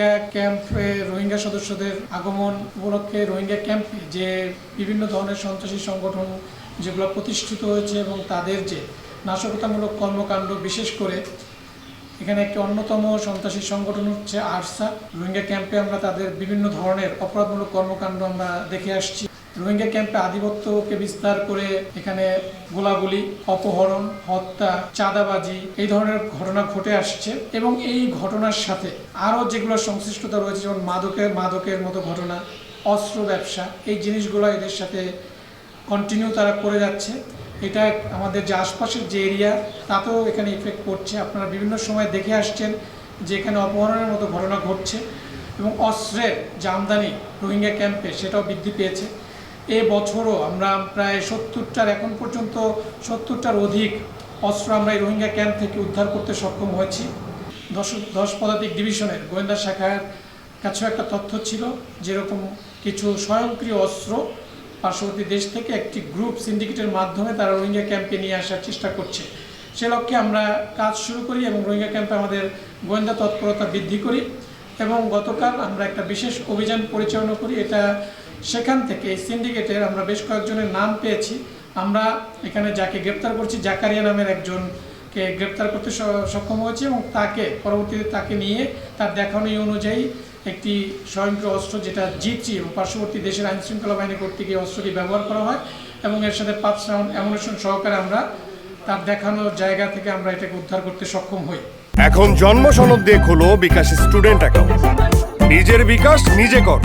রোহিঙ্গা ক্যাম্পে রোহিঙ্গা সদস্যদের আগমন উপলক্ষে রোহিঙ্গা ক্যাম্পে, যে বিভিন্ন ধরনের সন্ত্রাসী সংগঠন যেগুলো প্রতিষ্ঠিত হয়েছে এবং তাদের যে নাশকতামূলক কর্মকাণ্ড, বিশেষ করে এখানে একটি অন্যতম সন্ত্রাসী সংগঠন হচ্ছে আরসা। রোহিঙ্গা ক্যাম্পে আমরা তাদের বিভিন্ন ধরনের অপরাধমূলক কর্মকাণ্ড আমরা দেখে আসছি। রোহিঙ্গা ক্যাম্পে আধিপত্যকে বিস্তার করে এখানে গোলাগুলি, অপহরণ, হত্যা, চাঁদাবাজি এই ধরনের ঘটনা ঘটে আসছে এবং এই ঘটনার সাথে আরও যেগুলো সংশ্লিষ্টতা রয়েছে, যেমন মাদকের মাদকের মতো ঘটনা, অস্ত্র ব্যবসা, এই জিনিসগুলো এদের সাথে কন্টিনিউ তারা করে যাচ্ছে। এটা আমাদের যে আশপাশের যে এরিয়া, তাতেও এখানে ইফেক্ট করছে আপনারা বিভিন্ন সময় দেখে আসছেন যে এখানে অপহরণের মতো ঘটনা ঘটছে এবং অস্ত্রের যে আমদানি রোহিঙ্গা ক্যাম্পে, সেটাও বৃদ্ধি পেয়েছে। এ বছরও আমরা প্রায় সত্তরটার এখন পর্যন্ত সত্তরটার অধিক অস্ত্র আমরা এই রোহিঙ্গা ক্যাম্প থেকে উদ্ধার করতে সক্ষম হয়েছি। দশ দশ পদাতিক ডিভিশনের গোয়েন্দা শাখার কাছেও একটা তথ্য ছিল যেরকম কিছু স্বয়ংক্রিয় অস্ত্র পার্শ্ববর্তী দেশ থেকে একটি গ্রুপ সিন্ডিকেটের মাধ্যমে তারা রোহিঙ্গা ক্যাম্পে নিয়ে আসার চেষ্টা করছে। সে লক্ষ্যে আমরা কাজ শুরু করি এবং রোহিঙ্গা ক্যাম্পে আমাদের গোয়েন্দা তৎপরতা বৃদ্ধি করি। এবং গতকাল আমরা একটা বিশেষ অভিযান পরিচালনা করি। এটা সেখান থেকে সিন্ডিকেটের আমরা বেশ কয়েকজনের নাম পেয়েছি। আমরা এখানে যাকে গ্রেপ্তার করছি, জাকারিয়া নামের একজনকে গ্রেপ্তার করতে সক্ষম হয়েছি এবং তাকে পরবর্তীতে তাকে নিয়ে তার দেখানো অনুযায়ী একটি স্বয়ংক্রিয় অস্ত্র যেটা জিপসি এবং পার্শ্ববর্তী দেশের আইন শৃঙ্খলা বাহিনী কর্তৃক এই অস্ত্রটি ব্যবহার করা হয় এবং এর সাথে পাঁচ রাউন্ড অ্যামুনেশন সহকারে আমরা তার দেখানো জায়গা থেকে আমরা এটাকে উদ্ধার করতে সক্ষম হই। এখন জন্ম সনদ দিয়ে খোলো বিকাশ স্টুডেন্ট অ্যাকাউন্ট। নিজের বিকাশ নিজে কর।